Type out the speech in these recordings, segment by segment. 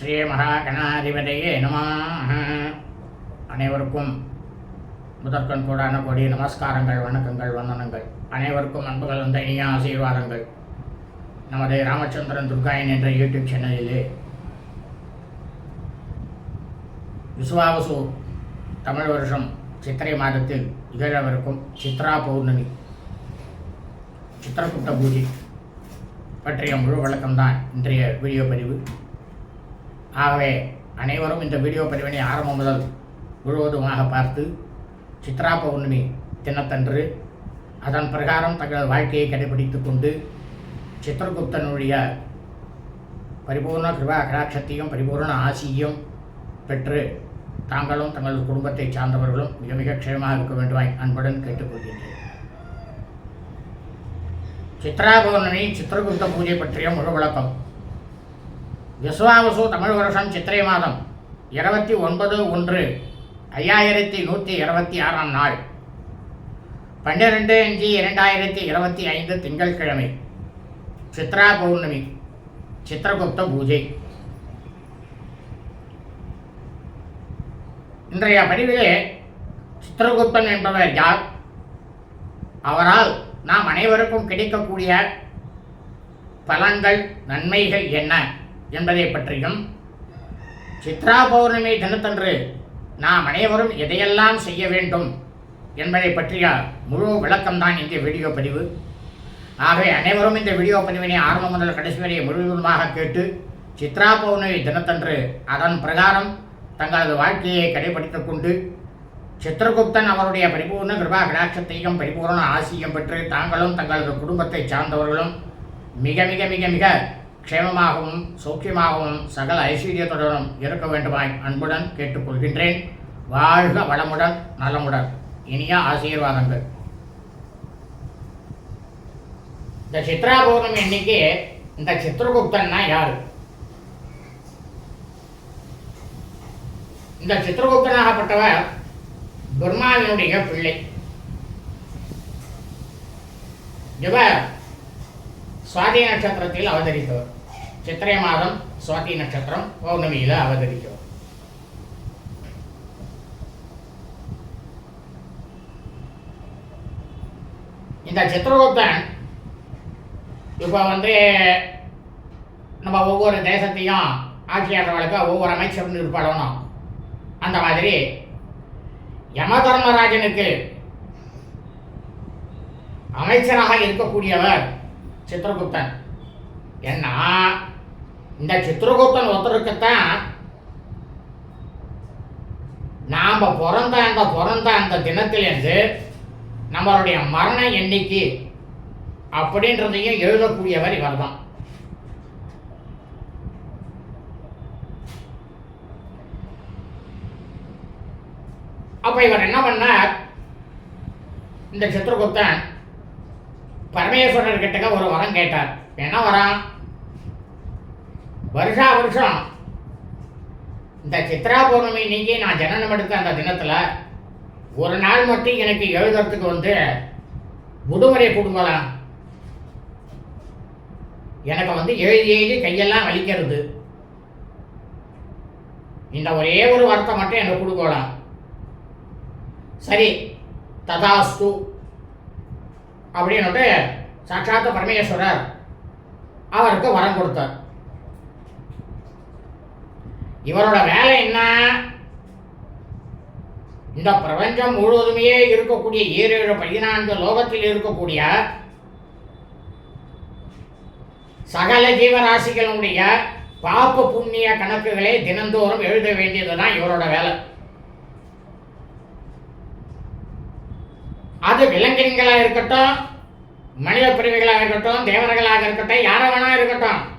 ஸ்ரீ மகாகணாதிபதியே நம. அனைவருக்கும் முதற்கண் கூடான கொடி நமஸ்காரங்கள் வணக்கங்கள் வந்தனங்கள். அனைவருக்கும் அன்புகள் வந்த இனிய ஆசீர்வாதங்கள். நமது ராமச்சந்திரன் துர்காயன் என்ற யூடியூப் சேனலிலே விசுவாவசு தமிழ் வருஷம் சித்திரை மாதத்தில் இகழவிருக்கும் சித்ரா பௌர்ணமி சித்திரகுப்த பூஜை பற்றிய முழு வழக்கம்தான் இன்றைய வீடியோ பதிவு. ஆகவே அனைவரும் இந்த வீடியோ பதிவினை ஆரம்பம் முதல் முழுவதுமாக பார்த்து சித்ரா பௌர்ணமி தினத்தன்று அதன் பிரகாரம் தங்கள் வாழ்க்கையை கடைபிடித்து கொண்டு சித்திரகுப்தனுடைய பரிபூர்ண கிருபா கடாட்சத்தையும் பரிபூர்ண ஆசியையும் பெற்று தாங்களும் தங்கள் குடும்பத்தை சார்ந்தவர்களும் மிக மிக க்ஷயமாக இருக்க வேண்டுமாய் அன்புடன் கேட்டுக்கொள்கின்றேன். சித்ரா பௌர்ணமி சித்திரகுப்த பூஜை பற்றிய முழு விளக்கம். விஸ்வாவசு தமிழ் வருஷம் சித்திரை மாதம் இருபத்தி ஒன்பது ஒன்று ஐயாயிரத்தி நூற்றி இருபத்தி ஆறாம் நாள். பன்னிரெண்டு அஞ்சு இரண்டாயிரத்தி இருபத்தி ஐந்து திங்கட்கிழமை சித்ரா பௌர்ணமி சித்திரகுப்த பூஜை. இன்றைய பதிவிலே சித்திரகுப்தன் என்பவர் யார்? அவரால் நாம் அனைவருக்கும் கிடைக்கக்கூடிய பலன்கள் நன்மைகள் என்ன? என்பதை பற்றியும் சித்ரா பௌர்ணமி தினத்தன்று நாம் அனைவரும் எதையெல்லாம் செய்ய வேண்டும் என்பதை பற்றிய முழு விளக்கம்தான் இந்த வீடியோ பதிவு. ஆகவே அனைவரும் இந்த வீடியோ பதிவினை ஆரம்பம் முதல் கடைசி வரை முழுவதுமாக கேட்டு சித்ரா பௌர்ணமி தினத்தன்று அதன் பிரகாரம் தங்களது வாழ்க்கையை கடைபிடித்துக் கொண்டு சித்திரகுப்தன் அவருடைய பரிபூர்ண கிருபா கடாட்சத்தையும் பரிபூர்ண ஆசியும் பெற்று தாங்களும் தங்களது குடும்பத்தைச் சார்ந்தவர்களும் மிக மிக மிக மிக க்ஷேமமாகவும் சௌக்கியமாகவும் சகல ஐஸ்வர்யத்துடனும் இருக்க வேண்டுமாய் அன்புடன் கேட்டுக்கொள்கின்றேன். வாழ்க வளமுடன் நலமுடன். இனிய ஆசீர்வாதங்கள். இந்த சித்ரா பௌர்ணமி இன்னைக்கு இந்த சித்திரகுப்தன்னா யாரு? இந்த சித்திரகுப்தனாகப்பட்டவர் பிரம்மாவினுடைய பிள்ளை. இவர் சுவாதி நட்சத்திரத்தில் அவதரித்தவர் சித்திரை மாதம் சுவாதி நட்சத்திரம் பௌர்ணமியில் அவதரித்தவர் இந்த சித்திரகுப்தன் இப்போ வந்து நம்ம ஒவ்வொரு தேசத்தையும் ஆட்சியாளர்களுக்கு ஒவ்வொரு அமைச்சர்னு இருப்பாடணும் அந்த மாதிரி யம தர்மராஜனுக்கு அமைச்சராக இருக்கக்கூடியவர் சித்திரகுப்தன் ஏன்னா இந்த சித்திரகுப்தன் ஒருத்தருக்குத்தான் நாம் பிறந்த அந்த பிறந்த அந்த தினத்திலிருந்து நம்மளுடைய மரண எண்ணிக்கை அப்படின்றதையும் எழுதக்கூடியவர் இவர்தான். அப்ப இவர் என்ன பண்ணார்? இந்த சித்திரகுப்தன் பரமேஸ்வரர் கிட்டக்க ஒரு வரம் கேட்டார். என்ன வரம்? வருஷா வருஷம் இந்த சித்ரா பௌர்ணமி நீங்கி நான் ஜனனம் எடுத்த அந்த தினத்தில் ஒரு நாள் மட்டும் எனக்கு எழுதுறதுக்கு வந்து விடுமுறை கொடுங்களாம். எனக்கு வந்து எழுதி எழுதி கையெல்லாம் வலிக்கிறது. இந்த ஒரே ஒரு வார்த்தை மட்டும் எனக்கு கொடுக்கலாம் சரி ததாஸ்து. அப்படின்னுட்டு சாட்சாத்த பரமேஸ்வரர் அவருக்கு வரம் கொடுத்தார். இவரோட வேலை என்ன? இந்த பிரபஞ்சம் முழுவதுமே இருக்கக்கூடிய ஏழு பதினான்கு லோகத்தில் இருக்கக்கூடிய சகல ஜீவராசிகளுடைய பாப்ப புண்ணிய கணக்குகளை தினந்தோறும் எழுத வேண்டியதுதான் இவரோட வேலை. அது விலங்கினங்களாக இருக்கட்டும் மனித பிரிவுகளாக இருக்கட்டும் தேவர்களாக இருக்கட்டும் யார வேணா இருக்கட்டும்.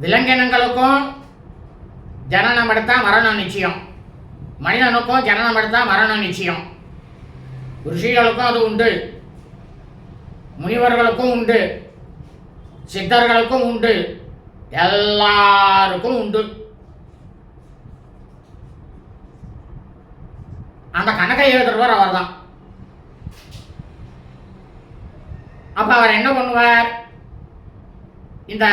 விலங்கினங்களுக்கும் ஜனனம் எடுத்தா மரணம் நிச்சயம். மனிதனுக்கும் ஜனனம் எடுத்தா மரணம் நிச்சயம். ரிஷிகளுக்கும் அது உண்டு. முனிவர்களுக்கும் உண்டு. சித்தர்களுக்கும் உண்டு. எல்லாருக்கும் உண்டு. அந்த கணக்கை எழுதுறவர் அவர்தான். அப்ப அவர் என்ன பண்ணுவார்? இந்த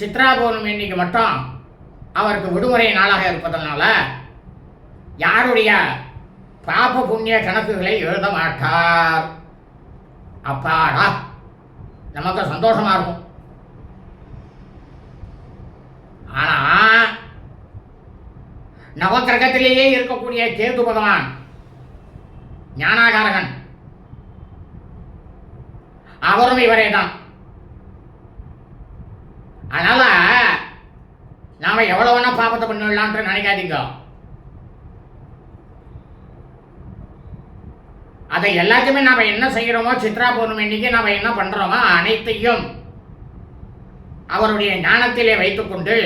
சித்ரா பௌர்ணமி இன்னைக்கு மட்டும் அவருக்கு விடுமுறை நாளாக இருப்பதனால யாருடைய பாப புண்ணிய கணக்குகளை எழுத மாட்டார். அப்பாடா நமக்கு சந்தோஷமா இருக்கும். ஆனா நவக்கிரகத்திலேயே இருக்கக்கூடிய கேது பகவான் ஞானாகாரகன். அவரும் இவரே தான் அதனால நாம எவ்வளவு வேணா பாபத்தை பண்ணிடலான்ட்டு நினைக்காதீங்க. அதை எல்லாத்தையுமே நாம என்ன செய்கிறோமோ சித்ரா பௌர்ணமி இன்னைக்கு நாம என்ன பண்றோமோ அனைத்தையும் அவருடைய ஞானத்திலே வைத்துக்கொண்டு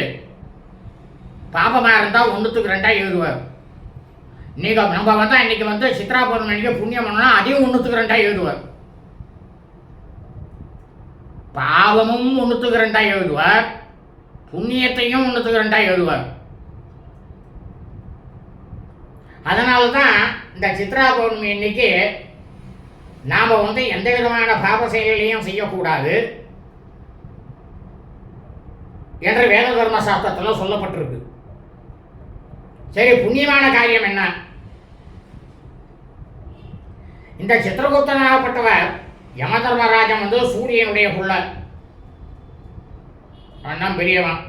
பாபமாக இருந்தால் ஒன்றுத்துக்கு ரெண்டாக எழுதுவார் நீங்கள் நம்ம வந்தால் இன்னைக்கு வந்து சித்ரா பௌர்ணமி புண்ணியம் பண்ணால் அதையும் ஒன்றுத்துக்கு ரெண்டாக எழுதுவார் பாவமும் ஒன்றுத்துக்கு ரெண்டாக எழுதுவார் புண்ணியத்தையும் ஒன்றுத்துக்கு ரெண்டாக எழுதுவார் அதனால தான் இந்த சித்ரா பௌர்ணமி இன்னைக்கு நாம் வந்து எந்த விதமான பாப செயலையும் செய்யக்கூடாது என்று வேத தர்ம சாஸ்திரத்தில் சொல்லப்பட்டிருக்கு. சரி புண்ணியமான காரியம் என்ன? இந்த சித்திரகுப்தனாகப்பட்டவர் யம தர்மராஜன் வந்து சூரியனுடைய புள்ள அண்ணன் பெரியவன்.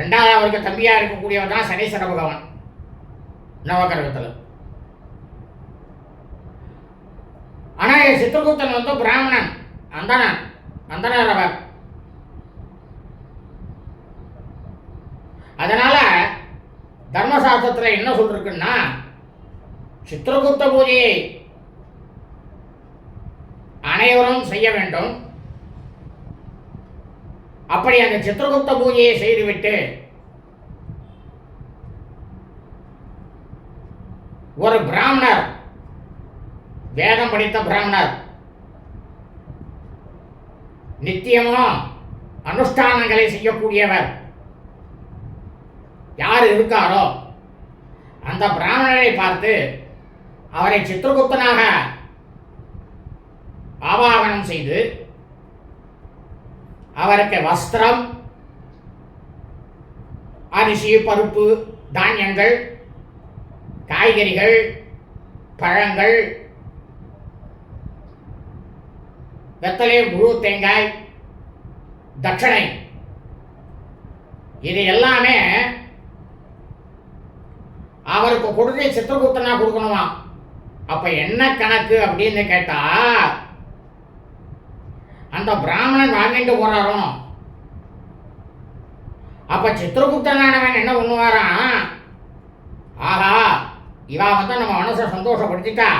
ரெண்டாவது அவருக்கு தம்பியாக இருக்கக்கூடியவன் தான் சனீஸ்வர பகவான். நவகரகத்தில் ஆனால் என் சித்திரகுப்தன் வந்து பிராமணன். அந்தனன் அந்தனர் அவர். அதனால தர்மசாஸ்திரத்தில் என்ன சொல்லிருக்குன்னா சித்திரகுப்த பூஜையை அனைவரும் செய்ய வேண்டும். அப்படி அந்த சித்திரகுப்த பூஜையை செய்துவிட்டு ஒரு பிராமணர் வேதம் படித்த பிராமணர் நித்தியமும் அனுஷ்டானங்களை செய்யக்கூடியவர் யார் இருக்காரோ அந்த பிராமணரை பார்த்து அவரை சித்திரகுப்தனாக ஆவாகனம் செய்து அவருக்கு வஸ்திரம் அரிசி பருப்பு தானியங்கள் காய்கறிகள் பழங்கள் வெத்தலை முழு தேங்காய் தட்சணை இது எல்லாமே அவருக்கு கொடுத்து சித்திரகுப்தனா கொடுக்கணுமா? அப்ப என்ன கணக்கு அப்படின்னு கேட்டா அந்த பிராமணன் வாங்கிட்டு போறாரோ? அப்ப சித்திரகுப்தனானவன் என்ன பண்ணுவாராம்? ஆஹா இவா வந்து நம்ம மனசை சந்தோஷப்படுத்திட்டா.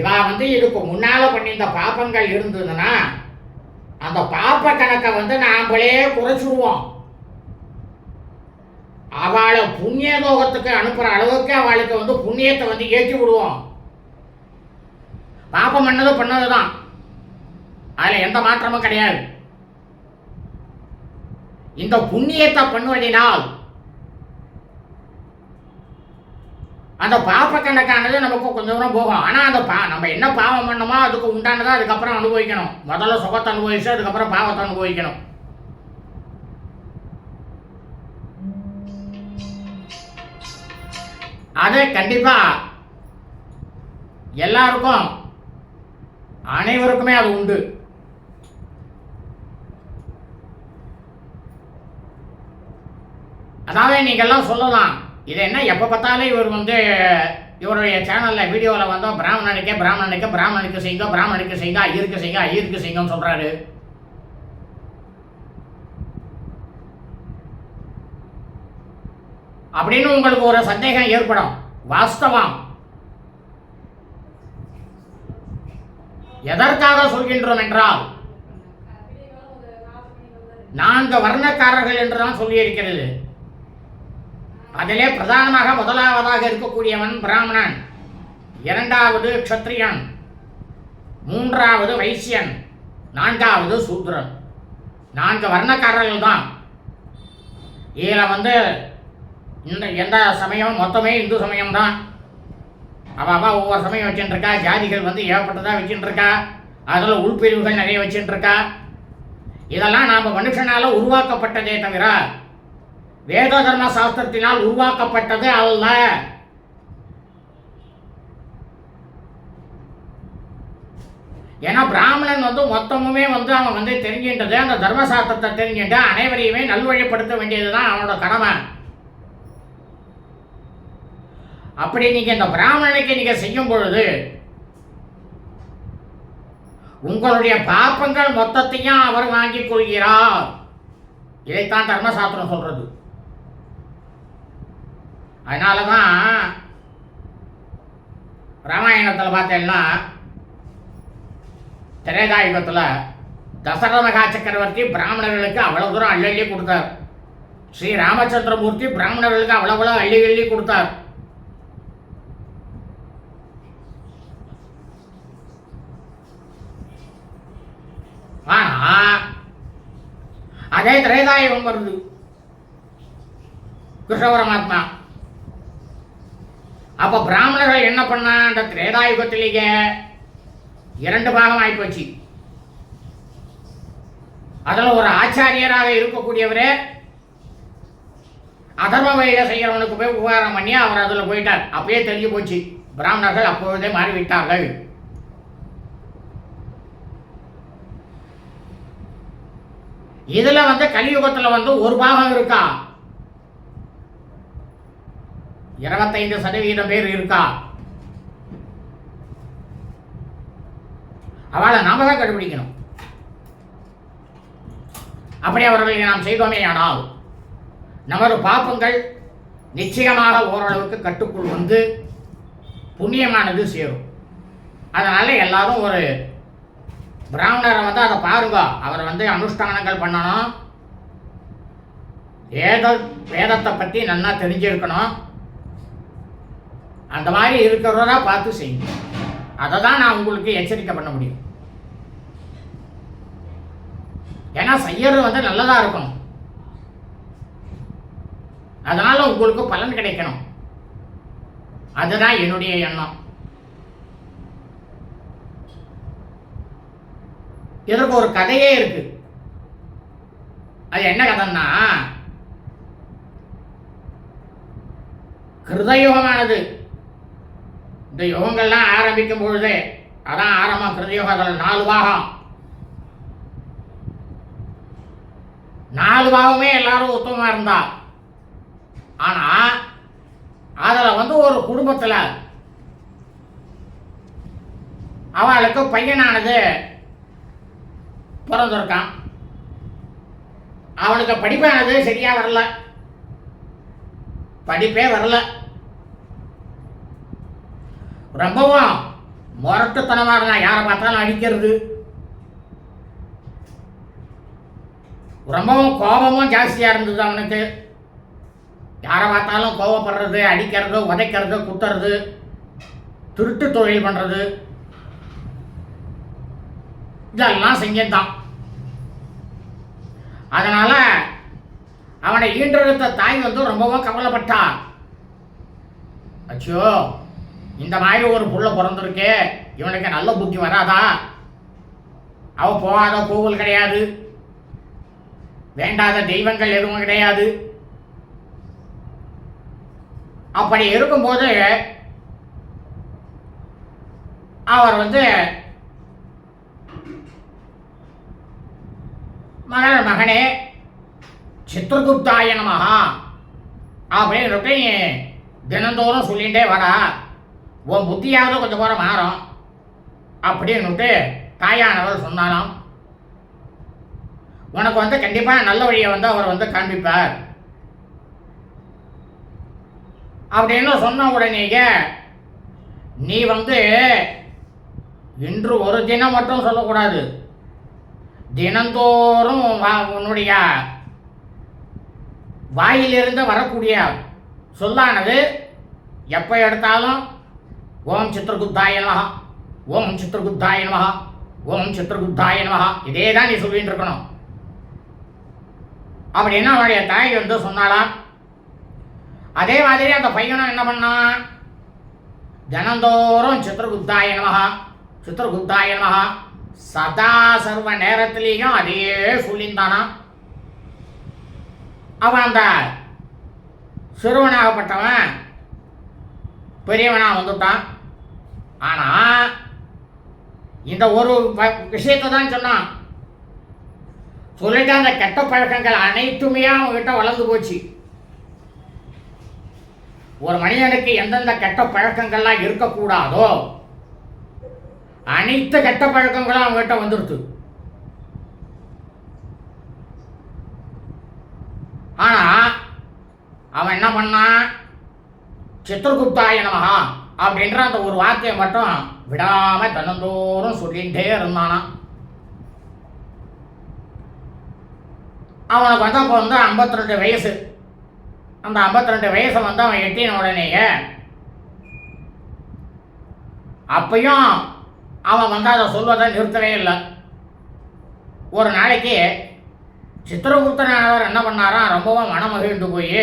இவா வந்து இதுக்கு முன்னால பண்ணியிருந்த பாப்பங்கள் இருந்ததுன்னா அந்த பாப்ப கணக்கை வந்து நாமளே குறைச்சிடுவோம் அவளை புண்ணிய லோகத்துக்கு அனுப்புற அளவுக்கு அவளுக்கு வந்து புண்ணியத்தை வந்து ஏற்றி விடுவோம். பாப்பம் பண்ணது தான் அதில் எந்த மாற்றமும் கிடையாது. இந்த புண்ணியத்தை பண்ணுவதினால் அந்த பாப்ப கணக்கானது நமக்கு கொஞ்சம் தூரம் போகும். ஆனால் அந்த பா நம்ம என்ன பாவம் பண்ணோமோ அதுக்கு உண்டானதை அதுக்கப்புறம் அனுபவிக்கணும். முதல்ல சுகத்தை அனுபவிச்சு அதுக்கப்புறம் பாவத்தை அனுபவிக்கணும். அது கண்டிப்பா எல்லாருக்கும் அனைவருக்குமே அது உண்டு. அதாவது நீங்கள்லாம் சொல்லலாம் இது என்ன எப்போ பார்த்தாலும் இவர் வந்து இவருடைய சேனலில் வீடியோவில் வந்தோம் பிராமணனுக்கே பிராமணனுக்கு பிராமணனுக்கு செய்யுங்க பிராமணனுக்கு செய்யுங்க ஐயருக்கு செய்யுங்க ஐயருக்கு செய்யுங்கன்னு சொல்கிறாரு அப்படின்னு உங்களுக்கு ஒரு சந்தேகம் ஏற்படும். வாஸ்தவம். எதற்காக சொல்கின்றோம் என்றால் நான்கு வர்ணக்காரர்கள் என்று தான் சொல்லியிருக்கிறது. அதிலே பிரதானமாக முதலாவதாக இருக்கக்கூடியவன் பிராமணன் இரண்டாவது க்ஷத்ரியன் மூன்றாவது வைசியன் நான்காவது சூத்ரன். நான்கு வர்ணக்காரர்கள் தான் இதில் வந்து இந்த எந்த சமயம் மொத்தமே இந்து சமயம் தான் அவள் அவள் ஒவ்வொரு சமயம் வச்சுட்டு இருக்கா ஜாதிகள் வந்து ஏகப்பட்டதாக வச்சுட்டு இருக்கா அதில் உள்பிரிவுகள் நிறைய வச்சுட்டு இருக்கா இதெல்லாம் நாம் மனுஷனால் உருவாக்கப்பட்டதே தவிர வேத தர்ம சாஸ்திரத்தினால் உருவாக்கப்பட்டது அல்ல. ஏன்னா பிராமணன் வந்து மொத்தமுமே வந்து அவன் வந்து தெரிஞ்சின்றது அந்த தர்மசாஸ்திரத்தை தெரிஞ்சுட்டு அனைவரையுமே நல்வழிப்படுத்த வேண்டியது தான் அவனோட கடமை. அப்படி நீங்க இந்த பிராமணனுக்கு நீங்க செய்யும் பொழுது உங்களுடைய பாப்பங்கள் மொத்தத்தையும் அவர் வாங்கிக் கொள்கிறார். இதைத்தான் தர்மசாஸ்திரம் சொல்றது. அதனால தான் ராமாயணத்தில் பார்த்தேன்னா திரேதாயுகத்தில் தசரத மகா சக்கரவர்த்தி பிராமணர்களுக்கு அவ்வளவு தூரம் அள்ளி அள்ளி கொடுத்தார். ஸ்ரீ ராமச்சந்திரமூர்த்தி பிராமணர்களுக்கு அவ்வளவு அள்ளி அள்ளி கொடுத்தார். அதே திரேதாயுகம் வருது கிருஷ்ணபரமாத்மா. அப்ப பிராமணர்கள் என்ன பண்ணா அந்த திரேதாயுகத்திலேயே இரண்டு பாகம் ஆயிப்போச்சு அதில் ஒரு ஆச்சாரியராக இருக்கக்கூடியவரே அதர்ம வழியில செய்கிறவனுக்கு போய் உபகாரம் பண்ணி அவர் அதில் போயிட்டார். அப்பயே தெரிஞ்சு போச்சு. பிராமணர்கள் அப்பொழுதே மாறிவிட்டார்கள். இதுல வந்து கலியுகத்துல வந்து ஒரு பாகம் இருக்கா? இருபத்தைந்து சதவீதம் பேர் இருக்கா? அவளை நாம தான் கண்டுபிடிக்கணும். அப்படி அவர்களை நாம் செய்தோமே ஆனால் நமது பாப்பங்கள் நிச்சயமாக ஓரளவுக்கு கட்டுக்குள் வந்து புண்ணியமானது சேரும். அதனால எல்லாரும் ஒரு பிராமணரை வந்து அதை பாருங்க. அவர் வந்து அனுஷ்டானங்கள் பண்ணணும். வேத வேதத்தை பற்றி நல்லா தெரிஞ்சிருக்கணும். அந்த மாதிரி இருக்கிறவரா பார்த்து செய்யுங்க. அதை தான் நான் உங்களுக்கு எச்சரிக்கை பண்ண முடியும். ஏன்னா செய்யறது வந்து நல்லதா இருக்கணும். அதனால உங்களுக்கு பலன் கிடைக்கணும். அதுதான் என்னுடைய எண்ணம். இதற்கு ஒரு கதையே இருக்கு. அது என்ன கதைன்னா கிருதயுகமானது. இந்த யுகங்கள்லாம் ஆரம்பிக்கும் பொழுதே அதான் ஆரம்பம் கிருதயுகத்தில் நாலு பாகம். நாலு பாகமே எல்லாரும் உத்தமமா இருந்தா. ஆனா அதில் வந்து ஒரு குடும்பத்தில் அவளுக்கு பையனானது பிறந்திருக்கான் அவனுக்கு படிப்பானது சரியாக வரல. படிப்பே வரல. ரொம்பவும் முரட்டுத்தனமாக இருந்தான். யாரை பார்த்தாலும் அடிக்கிறது. ரொம்பவும் கோபமும் ஜாஸ்தியாக இருந்தது அவனுக்கு. யாரை பார்த்தாலும் கோவப்படுறது அடிக்கிறது உதைக்கிறது குத்துறது திருட்டு தொழில் பண்ணுறது இதெல்லாம் செஞ்சிருந்தான் அதனால அவனை ஈன்றெடுத்த தாய் வந்து ரொம்பவும் கவலைப்பட்டா. அச்சோ இந்த மாதிரி ஒரு புள்ள பிறந்திருக்கே இவனுக்கு நல்ல புத்தி வராதா? அவ போகாத கோவில் கிடையாது. வேண்டாத தெய்வங்கள் எதுவும் கிடையாது. அப்படி இருக்கும்போது அவர் வந்து மகனே சித்திரகுப்தாய நமகா அப்படின்னு தினந்தோறும் சொல்லிகிட்டே வரா. உன் புத்தியாவது கொஞ்சம் கூட மாறும் அப்படின்னுட்டு தாயானவர் சொன்னாலாம் உனக்கு வந்து கண்டிப்பாக நல்ல வழியை வந்து அவர் வந்து காண்பிப்பார். அப்படின்னு சொன்ன உடனேயே நீ வந்து இன்று ஒரு தினம் மட்டும் சொல்லக்கூடாது. தினந்தோறும் உன்னுடைய வாயிலிருந்து வரக்கூடிய சொல்லானது எப்போ எடுத்தாலும் ஓம் சித்திரகுப்தாய நமஹா ஓம் சித்திரகுப்தாய நமஹா ஓம் சித்திரகுப்தாய நமஹா இதே தான் நீ சொல்லிட்டு இருக்கணும். அப்படின்னு அவனுடைய தாய் வந்து சொன்னாலாம் அதே மாதிரி அந்த பையனும் என்ன பண்ணான் தினந்தோறும் சித்திரகுப்தாய நமஹா சித்திரகுப்தாய நமஹா சதா சர்வ நேரத்திலையும் அதையே சொல்லியிருந்தானா அவன் அந்த சிறுவனாகப்பட்டவன் பெரியவனாக வந்துட்டான். ஆனால் இந்த ஒரு விஷயத்தை தான் சொன்னான். சொல்லிட்டு அந்த கெட்ட பழக்கங்கள் அனைத்துமே அவங்ககிட்ட வளர்ந்து போச்சு. ஒரு மனிதனுக்கு எந்தெந்த கெட்ட பழக்கங்கள்லாம் இருக்கக்கூடாதோ அனைத்து கெட்ட பழக்கங்களும் அவங்ககிட்ட வந்துடுது ஆனா அவன் என்ன பண்ணான் சித்திரகுப்தாய நமகா அப்படின்ற அந்த ஒரு வார்த்தையை மட்டும் விடாம தினந்தோறும் சொல்லிகிட்டே இருந்தானா? அவனுக்கு வந்து அப்போ வந்து 52 வயசு. அந்த 52 வயசை வந்து அவன் எட்டின உடனேயே அப்பயும் அவன் வந்து அதை சொல்வதை நிறுத்தவே இல்லை. ஒரு நாளைக்கு சித்திரகுப்தனானவர் என்ன பண்ணாராம்? ரொம்பவும் மனமகிழ்ந்து போய்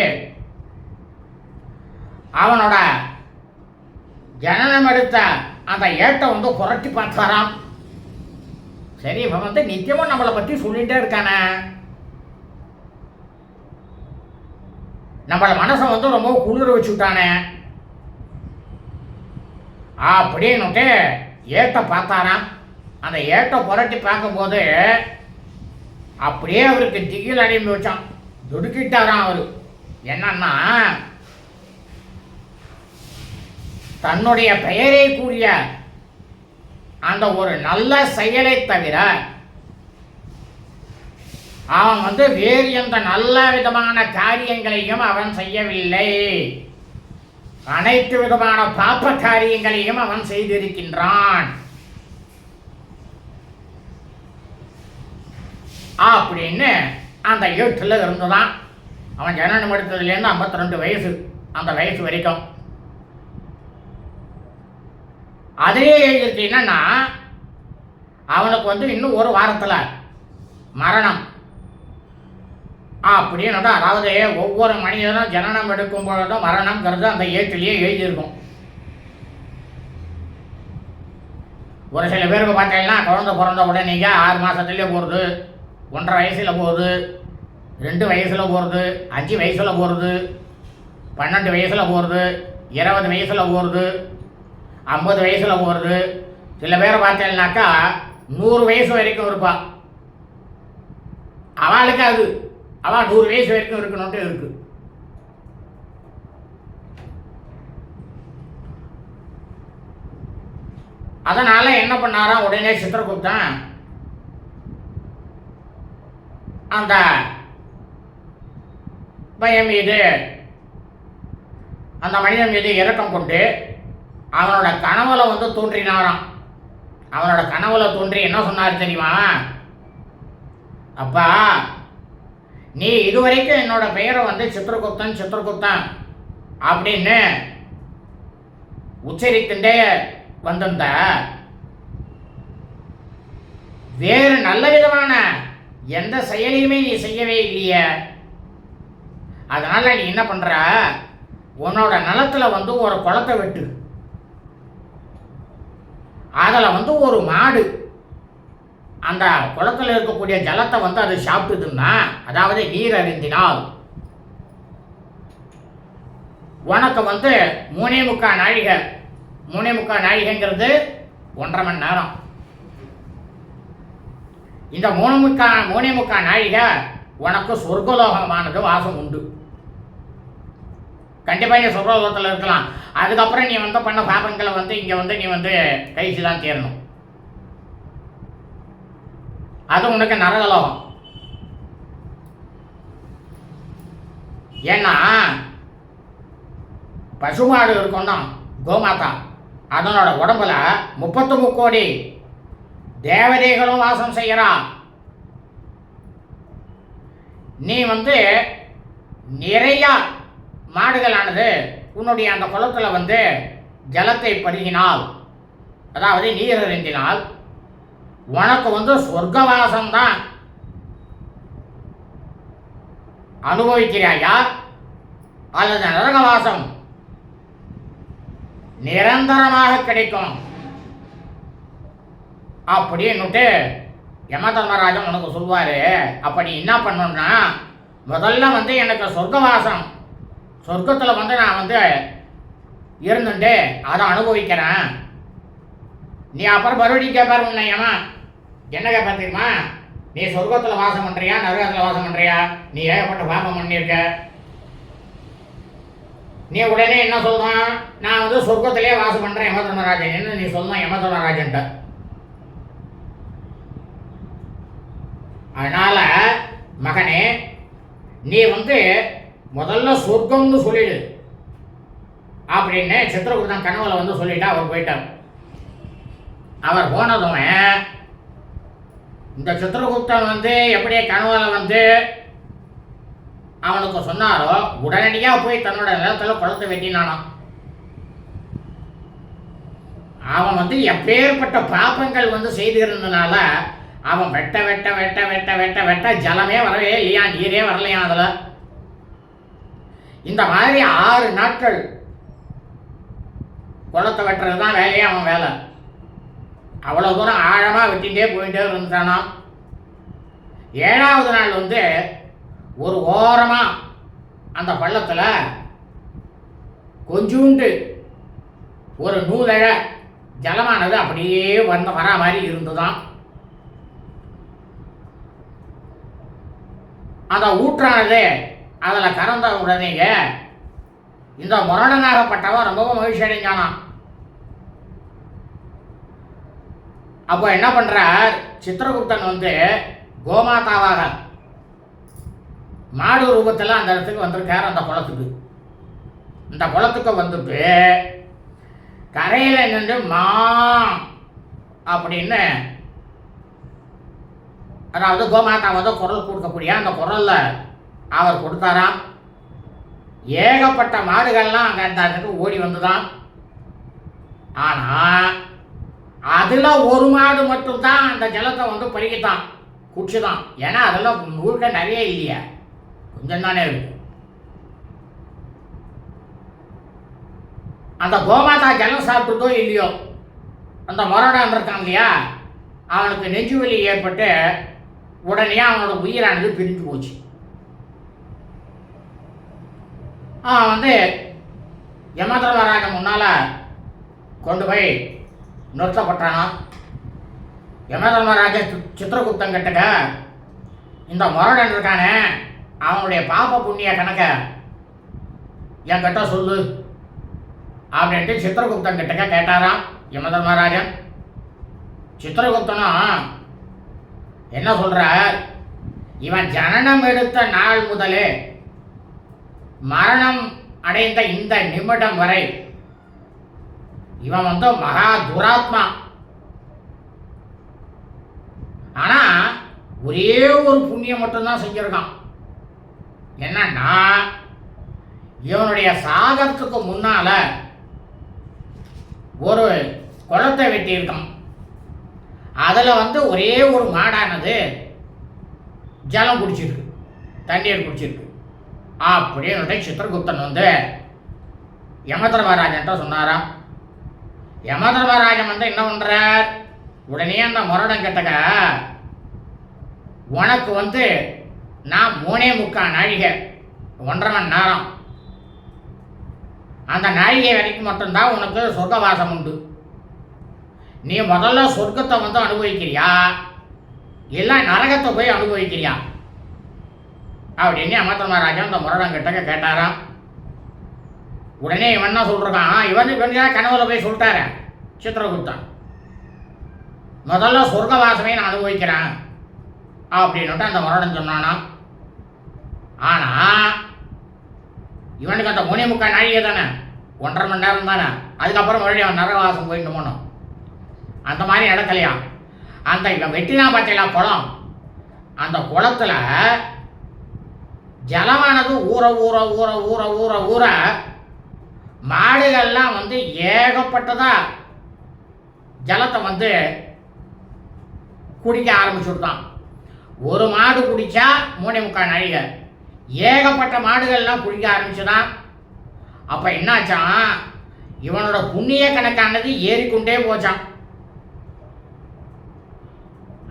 அவனோட ஜனனம் எடுத்த அந்த ஏட்டை வந்து புரட்டி பார்த்தாராம். சரி இவன் வந்து நித்தியமும் நம்மளை பற்றி சொல்லிகிட்டே இருக்கானே. நம்மள மனசை வந்து ரொம்ப குளிர வச்சுட்டானே அப்படின்னுட்டு ஏட்டை பார்த்தாராம். அந்த ஏட்டை புரட்டி பார்க்கும்போது அப்படியே அவருக்கு திகில் அடைந்து வச்சான் துடுக்கிட்டாராம் அவரு. என்னன்னா தன்னுடைய பெயரை கூறிய அந்த ஒரு நல்ல செயலை தவிர அவன் வந்து வேறு எந்த நல்ல விதமான காரியங்களையும் அவன் செய்யவில்லை. அனைத்து விதமான பாப்ப காரியங்களையும் அவன் செய்திருக்கின்றான். அப்படின்னு அந்த ஏட்டில் இருந்துதான். அவன் ஜனனம் எடுத்ததுலேருந்து 52 ரெண்டு வயசு அந்த வயசு வரைக்கும். அதிலே எழுதிருக்கு என்னன்னா அவனுக்கு வந்து இன்னும் ஒரு வாரத்தில் மரணம். அப்படின்னு அதாவது ஒவ்வொரு மனிதனும் ஜனனம் எடுக்கும் பொழுதும் மரணம்ங்கிறது அந்த ஏட்டிலேயே எழுதியிருக்கும். ஒரு சில பேருக்கு பார்த்தீங்கன்னா குழந்தை பிறந்த உடனேங்க ஆறு மாதத்துலேயே போகிறது ஒன்றரை வயசில் போகுது ரெண்டு வயசில் போகிறது அஞ்சு வயசில் போகிறது பன்னெண்டு வயசில் போகிறது இருபது வயசில் போகிறது ஐம்பது வயசில் போகிறது சில பேரை பார்த்தீங்கன்னாக்கா நூறு வயசு வரைக்கும் இருப்பாள் அவளுக்கு அது அவள் நூறு வயசு வரைக்கும் இருக்கணும்ட்டு இருக்கு. அதனால என்ன பண்ணாராம் உடனே சித்திரகுப்தன் அந்த பையன் மீது அந்த மனிதன் மீது இரக்கம் கொண்டு அவனோட கனவுல வந்து தோன்றினாராம். அவனோட கனவுல தோன்றி என்ன சொன்னார் தெரியுமா? அப்பா நீ இதுவரைக்கும் என்னோட பெயரை வந்து சித்திரகுப்தன் சித்திரகுப்தன் அப்படின்னு உச்சரித்துட்டே வந்திருந்த வேறு நல்ல விதமான எந்த செயலையுமே நீ செய்யவே இல்லையே. அதனால நீ என்ன பண்ற? உன்னோட நிலத்துல வந்து ஒரு குளத்தை வெட்டு. அதில் வந்து ஒரு மாடு. அந்த குளத்தில் இருக்கக்கூடிய ஜலத்தை வந்து அது சாப்பிட்டுதுன்னா அதாவது நீர் அறிந்தினால் உனக்கு வந்து மூணே முக்கால் நாழிகை மூணே முக்கால் நாழிகைங்கிறது ஒன்றரை மணி நேரம். இந்த மூணு முக்கா மூணே முக்கால் நாழிகை உனக்கு சொர்க்கலோகமானது வாசம் உண்டு. கண்டிப்பாக நீ சொர்க்கலோகத்தில் இருக்கலாம். அதுக்கப்புறம் நீ வந்து பண்ண பாபங்களை வந்து இங்கே வந்து நீ வந்து கழிச்சு தான் தேரணும். அது உனக்கு நரகலோகம். ஏன்னா பசுமாடு இருக்கும்னா கோமாதா. அதனோட உடம்புல முப்பத்து முக்கோடி தேவதைகளும் வாசம் செய்கிறா நீ வந்து நிறையா மாடுகளானது உன்னுடைய அந்த குளத்தில் வந்து ஜலத்தை பருகினால் அதாவது நீர் அறிந்தினால் உனக்கு வந்து சொர்க்கவாசம்தான். அனுபவிக்கிறாயா? அல்லது நரகவாசம்? நிரந்தரமாக கிடைக்கும். அப்படின்னுட்டு யமதர்மராஜன் உனக்கு சொல்வாரு. அப்படி நீ என்ன பண்ணணும்னா முதல்ல வந்து எனக்கு சொர்க்கவாசம். சொர்க்கத்தில் வந்து நான் வந்து இருந்துட்டு அதை அனுபவிக்கிறேன். நீ அப்புறம் மறுபடியும் கேட்பாரு உன்னை என்ன கேட்பா தெரியுமா? நீ சொர்க்கத்தில் வாசம் பண்ணுறியா நரகத்தில் வாசம் பண்ணுறியா நீ ஏகப்பட்ட பாபம் பண்ணியிருக்க. நீ உடனே என்ன சொல்கிறான் நான் வந்து சொர்க்கத்திலே வாசம் பண்ணுறேன் யமதர்மராஜன் என்ன நீ சொல்லலாம் யமதர்மராஜன்ட்ட அதனால் மகனே நீ வந்து முதல்ல சொர்க்கம்னு சொல்லிடு. அப்படின்னு சித்திரகுப்தன் கனவுல வந்து சொல்லிட்டா அவர் போயிட்டார். அவர் போனதும் இந்த சித்திரகுப்தன் வந்து எப்படி கனவுல வந்து அவனுக்கு சொன்னாரோ உடனடியாக போய் தன்னோட நிலத்தில் குளத்தை வெட்டினானாம். அவன் வந்து எப்பேற்பட்ட பாப்பங்கள் வந்து செய்திருந்தனால அவன் வெட்ட வெட்ட வெட்ட வெட்ட வெட்ட வெட்ட ஜலமே வரவே இல்லையா? நீரே வரலையா அதில்? இந்த மாதிரி ஆறு நாட்கள் குளத்தை வெட்டுறது தான் வேலையே அவன் வேலை. அவ்வளோ தூரம் ஆழமாக வெட்டிகிட்டே போயிட்டே இருந்தானாம் ஏழாவது நாள் வந்து ஒரு ஓரமாக அந்த பள்ளத்தில் கொஞ்சூண்டு ஒரு நூலழ ஜலமானது அப்படியே வந்து வரா மாதிரி இருந்துதான். அந்த ஊற்றானது அதில் கறந்த உடனேயே இந்த முரடனாகப்பட்டவன் ரொம்பவும் மகிழ்ச்சி அடைஞ்சானான் அப்போ என்ன பண்ணுறார் சித்திரகுப்தன் வந்து கோமாதாவாக மாடு ரூபத்தில் அந்த இடத்துக்கு வந்திருக்கார் அந்த குளத்துக்கு. இந்த குளத்துக்கு வந்துட்டு கரையில் நின்று மா அப்படின்னு அதாவது கோமாதா வந்து குரல் கொடுக்கக்கூடிய அந்த குரலில் அவர் கொடுத்தாராம். ஏகப்பட்ட மாடுகள்லாம் அங்கே அந்த இடத்துக்கு ஓடி வந்துதான். ஆனால் அதில் ஒரு மாடு மட்டும்தான் அந்த ஜலத்தை வந்து பருகித்தான் குடிச்சுதான். ஏன்னா அதெல்லாம் நூறுக்க நிறைய இல்லையா. கொஞ்சம் தானே இருக்கும். அந்த கோமாதா ஜலம் சாப்பிட்டுதோ இல்லையோ? அந்த மொரடான் இருக்கான் இல்லையா? அவனுக்கு நெஞ்சு வலி ஏற்பட்டு உடனே அவனோட உயிரானது பிரிஞ்சு போச்சு. அவன் வந்து யமதர்மராஜ முன்னால் கொண்டு போய் நிறுத்தப்பட்டானா? யமதர்மராஜ சி- சித்திரகுப்தன் கிட்டக்க இந்த முரடன் இருக்கானே அவனுடைய பாப புண்ணிய கணக்க என்கிட்ட சொல்லு அப்படின்ட்டு சித்திரகுப்தன் கிட்டக்க கேட்டாராம் யமதர்மராஜன் சித்திரகுப்தனும் என்ன சொல்கிறார் இவன் ஜனனம் எடுத்த நாள் முதலே மரணம் அடைந்த இந்த நிமிடம் வரை இவன் வந்து மகா துராத்மா. ஆனா ஒரே ஒரு புண்ணியம் மட்டும்தான் செஞ்சிருக்கான். என்னன்னா இவனுடைய சாகத்துக்கு முன்னால ஒரு குளத்தை வெட்டியிருக்கான். அதில் வந்து ஒரே ஒரு மாடானது ஜலம் குடிச்சிருக்கு தண்ணீர் குடிச்சிருக்கு. அப்படின்னு சித்திரகுப்தன் வந்து யமதர்மராஜன்ட்ட சொன்னாராம் யமதர்மராஜன் வந்து என்ன பண்ணுறார் உடனே அந்த முரடன் கிட்டக்க உனக்கு வந்து நான் மூணே முக்கால் நாழிகை ஒன்றரை மணி நேரம். அந்த நாழிகை வரைக்கும் மட்டும்தான் உனக்கு சொர்க்கவாசம் உண்டு. நீ முதல்ல சொர்க்கத்தை வந்து அனுபவிக்கிறியா? இல்லை நரகத்தை போய் அனுபவிக்கிறியா? அப்படின்னு அமர்த்தமராஜன் அந்த முரடன் கிட்டக்க கேட்டாராம். உடனே இவன் என்ன சொல்றான்? இவன் இவன் தான் கனவுல போய் சொல்லிட்டாரு? சித்திரகுப்தன் முதல்ல சொர்க்கவாசமே நான் அனுபவிக்கிறேன் அப்படின்னுட்டு அந்த வருடம் சொன்னானா. ஆனா இவனுக்கு அந்த மூணே முக்கால் நாழிகை தானே? ஒன்றரை மணி நேரம் தானே? அதுக்கப்புறம் மறுபடியும் அவன் நரகவாசம் போயிட்டு போனோம் அந்த மாதிரி நடக்கலையா? அந்த இப்போ வெட்டினா பார்த்தீங்களா குளம்? அந்த குளத்தில் ஜலமானது ஊற ஊற ஊற ஊற ஊற ஊற மாடுகள்லாம் வந்து ஏகப்பட்டதா ஜலத்தை வந்து குடிக்க ஆரம்பிச்சுட்டான் ஒரு மாடு குடிச்சா மூணே முக்கால் நாழிகை. ஏகப்பட்ட மாடுகள்லாம் குடிக்க ஆரம்பிச்சுதான். அப்போ என்னாச்சான் இவனோட புண்ணிய கணக்கானது ஏறிக்கொண்டே போச்சான்.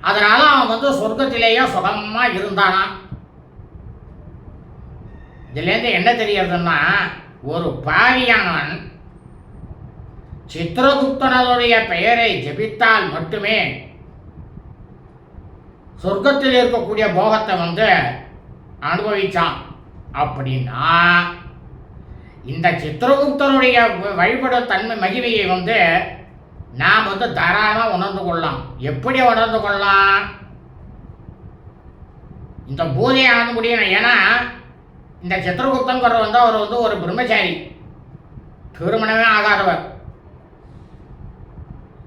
அதனால அவன் வந்து சொர்க்கத்திலேயே சுகமா இருந்தானான் இதுலேருந்து என்ன தெரியறதுன்னா ஒரு பாவியானவன் சித்திரகுப்தனதுடைய பெயரை ஜபித்தால் மட்டுமே சொர்க்கத்தில் இருக்கக்கூடிய போகத்தை வந்து அனுபவிச்சான். அப்படின்னா இந்த சித்திரகுப்தனுடைய வழிபடும் தன்மை மகிமையை வந்து நாம் வந்து தாராளமாக உணர்ந்து கொள்ளலாம். எப்படி உணர்ந்து கொள்ளலாம்? இந்த பூஜையை ஆன முடியும் ஏன்னா இந்த சித்திரகுப்தங்கிறவர் வந்து அவர் வந்து ஒரு பிரம்மச்சாரி. திருமணமே ஆகாதவர்.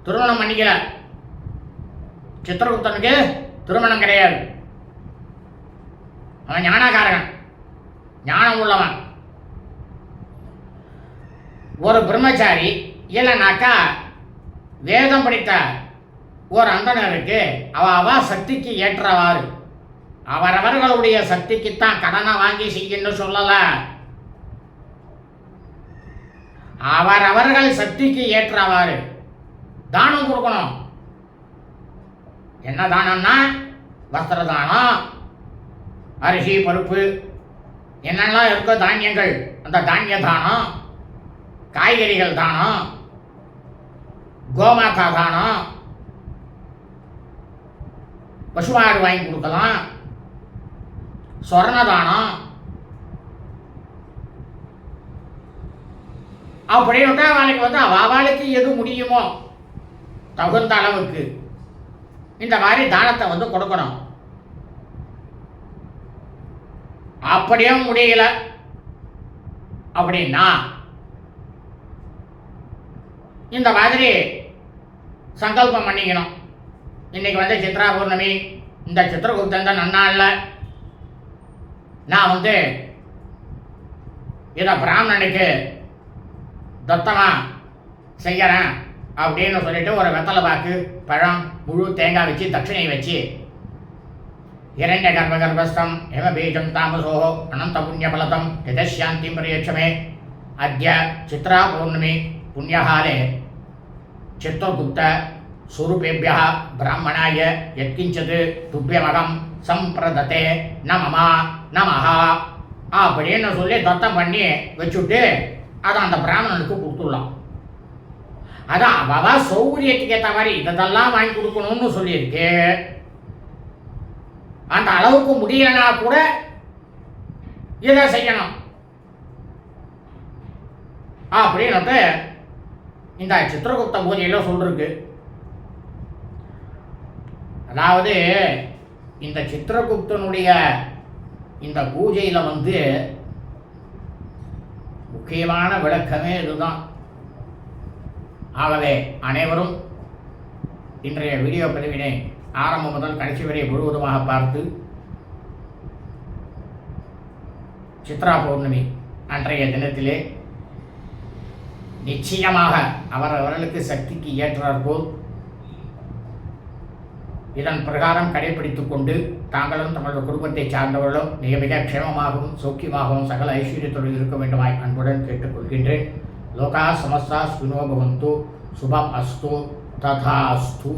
திருமணம் பண்ணிக்கல. சித்திரகுப்தனுக்கு திருமணம் கிடையாது. அவன் ஞானகாரகன் ஞானம் உள்ளவன். ஒரு பிரம்மச்சாரி இல்லைனாக்கா வேதம் படித்த ஒரு அந்தணருக்கு அவ அவ சக்திக்கு ஏற்றவாறு. அவரவர்களுடைய சக்திக்குத்தான் கடனை வாங்கி செய்யன்னு சொல்லல. அவரவர்கள் சக்திக்கு ஏற்றவாறு தானம் கொடுக்கணும். என்ன தானம்னா? வஸ்திர தானம் அரிசி பருப்பு என்னெல்லாம் இருக்கோ தானியங்கள் அந்த தானிய தானம் காய்கறிகள் தானம் கோமாதா தானம் பசுமாடு வாங்கி கொடுக்கலாம். சொர்ண தானம் அவளுக்கு வந்து அவளுக்கு எது முடியுமோ தகுந்த அளவுக்கு இந்த மாதிரி தானத்தை வந்து கொடுக்கணும். அப்படியும் முடியல. அப்படின்னா இந்த மாதிரி சங்கல்பம் பண்ணிக்கணும். இன்னைக்கு வந்து சித்ரா பௌர்ணமி. இந்த சித்திரகுப்தன் தான் நன்னாள்ல. நான் வந்து இதை பிராமணனுக்கு தத்தமாக செய்கிறேன் அப்படின்னு சொல்லிட்டு ஒரு வெத்தலை பாக்கு பழம் முழு தேங்காய் வச்சு தட்சிணை வச்சு இரண்ய கர்ப்ப கர்ப்பஸ்தம் ஹிம பீஜம் தாமசோ அனந்த புண்ணிய பலதம் யதசாந்தி பிரயட்சமே. அத்ய சித்ரா பௌர்ணமி புண்ணியகாலே சித்ரகுப்த சுரூபேபியா பிராமணாய எத்கிஞ்சது துப்பியமகம் சம்பிரதத்தே நமமா நமஹா. அப்படின்னு சொல்லி தத்தம் பண்ணி வச்சுட்டு அதை அந்த பிராமணனுக்கு கொடுத்துடலாம். அதான் அவதான் சௌகரியத்துக்கு ஏற்ற மாதிரி இதெல்லாம் வாங்கி கொடுக்கணும்னு சொல்லியிருக்கு. அந்த அளவுக்கு முடியலனா கூட இதை செய்யணும். அப்படின்னுட்டு இந்த சித்திரகுப்த பூஜையில் சொல்லிருக்கு. அதாவது இந்த சித்திரகுப்தனுடைய இந்த பூஜையில் வந்து முக்கியமான விளக்கமே இதுதான். ஆகவே அனைவரும் இன்றைய வீடியோ பதிவினை ஆரம்பம் முதல் கடைசி வரை முழுவதுமாக பார்த்து சித்ரா பௌர்ணமி அன்றைய தினத்திலே நிச்சயமாக அவரவர்களுக்கு சக்திக்கு ஏற்றாற்போல் இதன் பிரகாரம் கடைபிடித்துக் கொண்டு தாங்களும் தங்களது குடும்பத்தை சார்ந்தவர்களும் மிக மிக க்ஷேமமாகவும் சௌக்கியமாகவும் சகல ஐஸ்வர்யத்துடன் இருக்க வேண்டுமாய் அன்புடன் கேட்டுக்கொள்கின்றேன். லோகா சமஸ்தா சுனோபவந்து சுபம் அஸ்து ததாஸ்து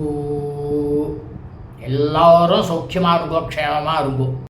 எல்லாரும் சௌக்கியமாக இருங்கோ க்ஷேமமாக இருங்கோ.